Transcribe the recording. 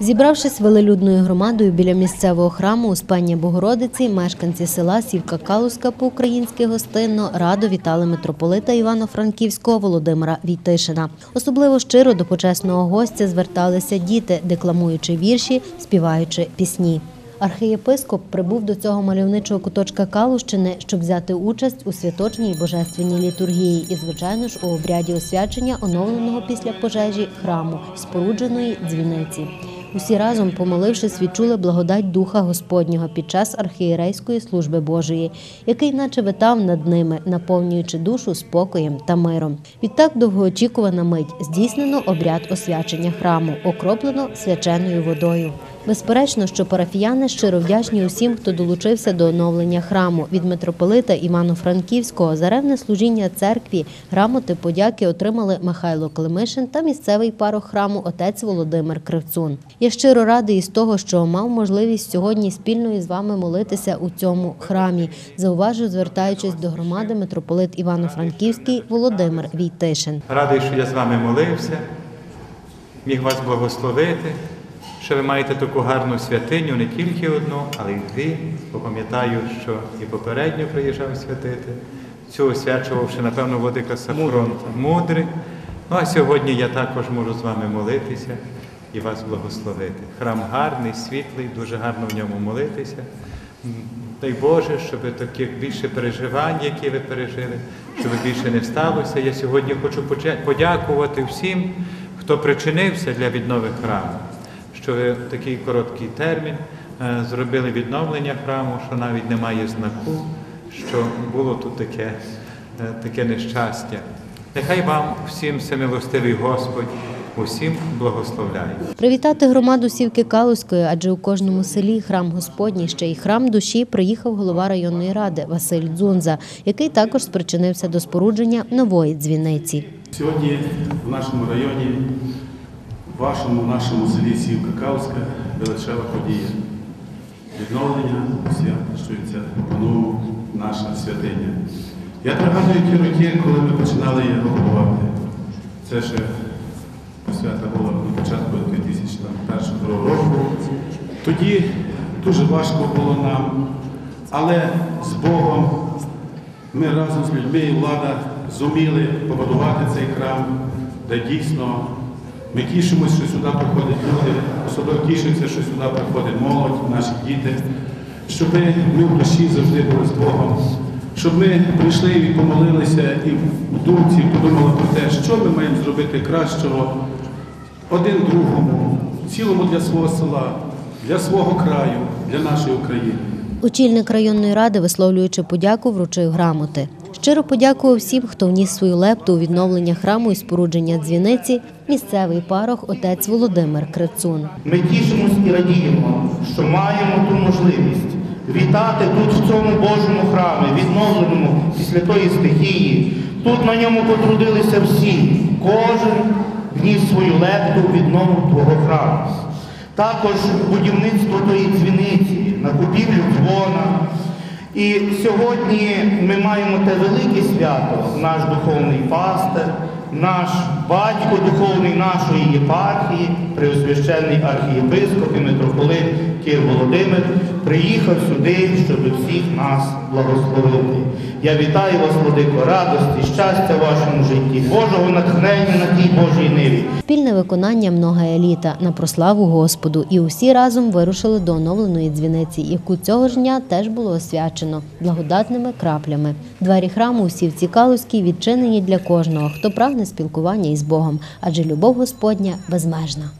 Зібравшись велелюдною громадою біля місцевого храму Успення Богородиці, мешканці села Сівка Калуська по-українськи гостинно радо вітали митрополита Івано-Франківського Володимира Війтишина. Особливо щиро до почесного гостя зверталися діти, декламуючи вірші, співаючи пісні. Архієпископ прибув до цього мальовничого куточка Калущини, щоб взяти участь у святочній божественній літургії і, звичайно ж, у обряді освячення оновленого після пожежі храму, спорудженої дзвіниці. Усі разом, помолившись, відчули благодать Духа Господнього під час архієрейської служби Божої, який наче витав над ними, наповнюючи душу спокоєм та миром. Відтак довгоочікувана мить здійснено обряд освячення храму, окроплено свяченою водою. Безперечно, що парафіяни щиро вдячні усім, хто долучився до оновлення храму. Від митрополита Івано-Франківського за ревне служіння церкві грамоти подяки отримали Михайло Климишин та місцевий парох храму отець Володимир Кривцун. Я щиро радий із того, що мав можливість сьогодні спільно із вами молитися у цьому храмі. Зауважу, звертаючись до громади, митрополит Івано-Франківський Володимир Війтишин. Радий, що я з вами молився, міг вас благословити, що ви маєте таку гарну святиню, не тільки одну, але й дві. Бо пам'ятаю, що і попередньо приїжджав святити. Цю освячувавши, напевно, Владика Сафрон мудрий. Ну а сьогодні я також можу з вами молитися і вас благословити. Храм гарний, світлий, дуже гарно в ньому молитися. Дай Боже, щоб таких більше переживань, які ви пережили, щоб більше не сталося. Я сьогодні хочу подякувати всім, хто причинився для віднови храму, що ви в такий короткий термін е, зробили відновлення храму, що навіть немає знаку, що було тут таке, е, таке нещастя. Нехай вам всім всемилостивий Господь усім благословляє. Привітати громаду Сівки Калузької, адже у кожному селі храм Господній, ще й храм душі, приїхав голова районної ради Василь Дзунза, який також спричинився до спорудження нової дзвіниці. Сьогодні в нашому районі, вашому нашому селі Сівка Кавська, величава подія. Відновлення освячується по-новому наша святиня. Я пригадую ті роки, коли ми починали її будувати. Це ще свята була на початку 2001 року. Тоді дуже важко було нам, але з Богом ми разом з людьми і влада зуміли побудувати цей храм, де дійсно ми тішимося, що сюди приходять люди, особливо тішимося, що сюди приходить молодь, наші діти, щоб ми в душі завжди були з Богом, щоб ми прийшли і помолилися і в думці подумали про те, що ми маємо зробити кращого один другому, цілому для свого села, для свого краю, для нашої України. Очільник районної ради, висловлюючи подяку, вручив грамоти. Щиро подякував всім, хто вніс свою лепту у відновлення храму і спорудження дзвіниці. Місцевий парох отець Володимир Крицун. Ми тішимось і радіємо, що маємо ту можливість вітати тут, в цьому Божому храмі, відновленому після тої стихії. Тут на ньому потрудилися всі. Кожен вніс свою лепту в віднову твого храму. Також будівництво тої дзвіниці, на купівлю дзвона. І сьогодні ми маємо те велике свято, наш духовний пастир, наш батько духовний нашої єпархії, преосвященний архієпископ і митрополит Кир Володимир, приїхав сюди, щоб всіх нас благословити. Я вітаю вас, Владико, радості, щастя в вашому житті, Божого натхнення на тій Божій ниві. Спільне виконання много еліта на прославу Господу, і усі разом вирушили до оновленої дзвіниці, яку цього ж дня теж було освячено благодатними краплями. Двері храму у Сівці Калузькій відчинені для кожного, хто прагне спілкування із Богом, адже любов Господня безмежна.